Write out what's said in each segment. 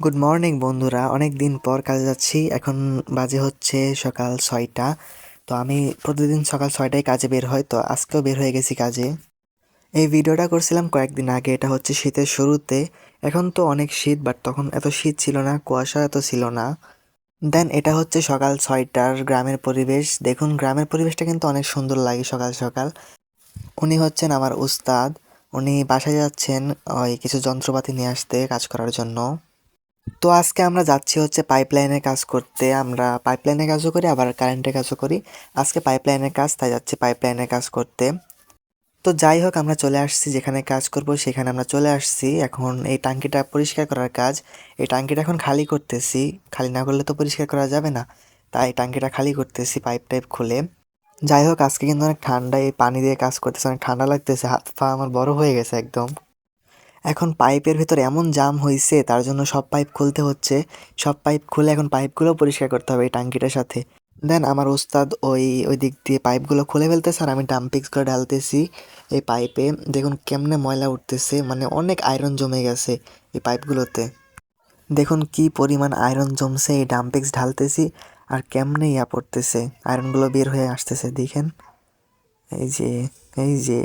Good morning বন্ধুরা। অনেক দিন পর কাজে যাচ্ছি। এখন বাজে হচ্ছে সকাল ছয়টা। তো আমি প্রতিদিন সকাল ছয়টায় কাজে বের হয় তো আজকেও বের হয়ে গেছি কাজে। এই ভিডিওটা করছিলাম কয়েকদিন আগে। এটা হচ্ছে শীতের শুরুতে। এখন তো অনেক শীত বাট তখন এত শীত ছিল না, কুয়াশা এত ছিল না। দেন এটা হচ্ছে সকাল ছয়টার গ্রামের পরিবেশ। দেখুন, গ্রামের পরিবেশটা কিন্তু অনেক সুন্দর লাগে সকাল সকাল। উনি হচ্ছেন আমার উস্তাদ। উনি বাসায় যাচ্ছেন ওই কিছু যন্ত্রপাতি নিয়ে আসতে কাজ করার জন্য। তো আজকে আমরা যাচ্ছি হচ্ছে পাইপলাইনের কাজ করতে। আমরা পাইপলাইনের কাজও করি, আবার কারেন্টের কাজও করি। আজকে পাইপলাইনের কাজ, তাই যাচ্ছি পাইপলাইনের কাজ করতে। তো যাই হোক, আমরা চলে আসছি, যেখানে কাজ করব সেখানে আমরা চলে আসছি। এখন এই টাঙ্কিটা পরিষ্কার করার কাজ। এই টাঙ্কিটা এখন খালি করতেছি। খালি না করলে তো পরিষ্কার করা যাবে না। তাই টাঙ্কিটা খালি করতেছি পাইপ টাইপ খুলে। যাই হোক, আজকে কিন্তু অনেক ঠান্ডা, এই পানি দিয়ে কাজ করতেছে, অনেক ঠান্ডা লাগতেছে। হাত পা আমার বড় হয়ে গেছে একদম। এখন পাইপের ভেতর এমন জাম হয়েছে তার জন্য সব পাইপ খুলতে হচ্ছে। সব পাইপ খুলে এখন পাইপগুলো পরিষ্কার করতে হবে এই টাঙ্কিটার সাথে। দেন আমার ওস্তাদ ওই ওই দিক দিয়ে পাইপগুলো খুলে ফেলতেছে আর আমি ডাম্পিংস করে ঢালতেছি এই পাইপে। দেখুন কেমনে ময়লা উঠতেছে মানে অনেক আয়রন জমে গেছে এই পাইপগুলোতে। দেখুন কি পরিমাণ আয়রন জমছে এই ডাম্পিক্স ঢালতেছি আর কেমনে ইয়া পড়তেছে। আয়রনগুলো বের হয়ে আসতেছে, দেখেন। এই যে এই যে।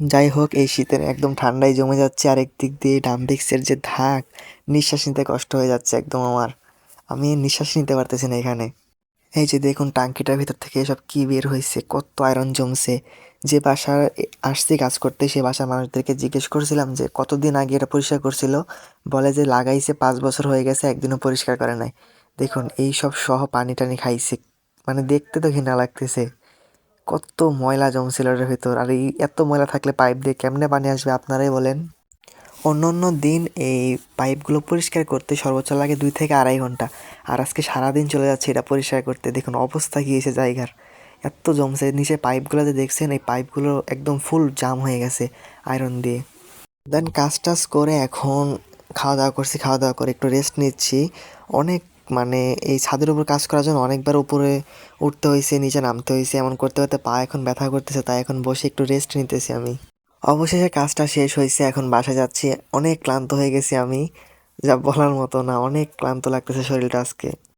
যাই হোক এই শীতের একদম ঠান্ডায় জমে যাচ্ছে আর একদিক দিয়ে ডাম্পিক্সের যে ধাক, নিঃশ্বাস নিতে কষ্ট হয়ে যাচ্ছে একদম আমার। আমি নিঃশ্বাস নিতে পারতেছি না এখানে। এই যে দেখুন, টাঙ্কিটার ভিতর থেকে এসব কী বের হয়েছে, কত আয়রন জমছে। যে বাসার আসছি কাজ করতে, সে বাসার মানুষদেরকে জিজ্ঞেস করছিলাম যে, কতদিন আগে এটা পরিষ্কার করছিল? বলে যে, লাগাইছে পাঁচ বছর হয়ে গেছে, একদিনও পরিষ্কার করে নাই। দেখুন এই সব সহ পানি টানি খাইছে। মানে দেখতে তো ঘৃণা লাগতেছে। কত ময়লা জমছিল এর ভেতর, আর এই এত ময়লা থাকলে পাইপ দিয়ে কেমনে পানি আসবে আপনারাই বলেন। অন্য অন্য দিন এই পাইপগুলো পরিষ্কার করতে সর্বোচ্চ লাগে দুই থেকে আড়াই ঘণ্টা। আর আজকে সারাদিন চলে যাচ্ছে এটা পরিষ্কার করতে। দেখুন অবস্থা গিয়েছে জায়গার। এত জমছে, নিচে পাইপগুলো যে দেখছেন, এই পাইপগুলো একদম ফুল জাম হয়ে গেছে আয়রন দিয়ে। দেন কাজ টাজ করে এখন খাওয়া দাওয়া করছি খাওয়া দাওয়া করে একটু রেস্ট নিচ্ছি। অনেক মানে এই ছাদের উপর কাজ করার জন্য অনেকবার উপরে উঠতে হয়েছে, নিচে নামতে হয়েছে, এমন করতে করতে পা এখন ব্যথা করতেছে, তাই এখন বসে একটু রেস্ট নিতেছি আমি। অবশেষে কাজটা শেষ হয়েছে, এখন বাসা যাচ্ছি, অনেক ক্লান্ত হয়ে গেছি আমি, যা বলার মতো না, অনেক ক্লান্ত লাগতেছে শরীরটা আজকে।